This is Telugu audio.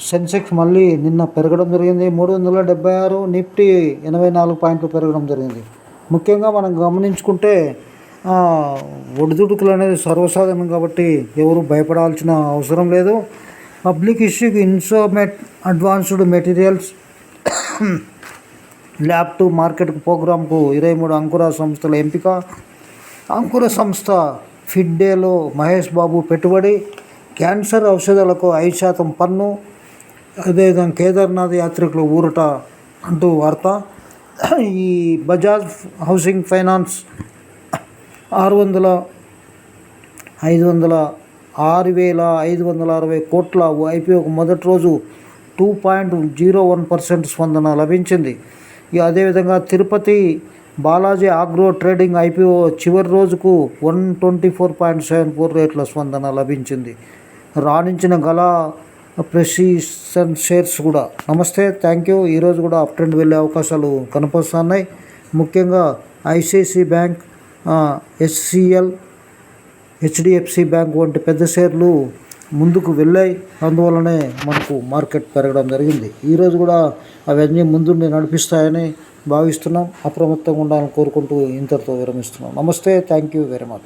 సెన్సెక్స్ మళ్ళీ నిన్న పెరగడం జరిగింది. మూడు వందల డెబ్బై ఆరు నిఫ్టీ ఎనభై నాలుగు పాయింట్లు పెరగడం జరిగింది. ముఖ్యంగా మనం గమనించుకుంటే ఒడిదుడుకులు అనేది సర్వసాధారణం కాబట్టి ఎవరు భయపడాల్సిన అవసరం లేదు. పబ్లిక్ ఇష్యూకి ఇన్సోమెట్ advanced materials lab to market ప్రోగ్రాంకు ఇరవై మూడు అంకుర సంస్థల ఎంపిక అంకుర సంస్థ ఫిడ్డేలో మహేష్ బాబు పెట్టుబడి క్యాన్సర్ ఔషధాలకు ఐదు శాతం పన్ను అదేవిధంగా కేదార్నాథ్ యాత్రికులు ఊరట అంటూ వార్త. ఈ బజాజ్ హౌసింగ్ ఫైనాన్స్ ఆరు వందల ఐదు వందల ఆరు వేల ఐదు వందల అరవై కోట్ల ఐపీఓకు మొదటి రోజు two point zero one percent స్పందన లభించింది. ఇక అదేవిధంగా Tirupati Balaji agro trading IPO చివరి రోజుకు one twenty four point seven four రేట్ల స్పందన లభించింది. రాణించిన గల ప్రెసిషన్ షేర్స్ కూడా. నమస్తే థ్యాంక్ యూ. ఈరోజు కూడా అప్ ట్రెండ్ వెళ్ళే అవకాశాలు కనిపిస్తున్నాయి ముఖ్యంగా ICICI bank SCL HDFC bank వంటి పెద్ద షేర్లు ముందుకు వెళ్ళాయి. అందువల్లనే మనకు మార్కెట్ పెరగడం జరిగింది. ఈరోజు కూడా అవన్నీ ముందుండి నడిపిస్తాయని భావిస్తున్నాం. అప్రమత్తంగా ఉండాలని కోరుకుంటూ ఇంతటితో విరమిస్తున్నాం. నమస్తే థ్యాంక్ యూ వెరీ మచ్.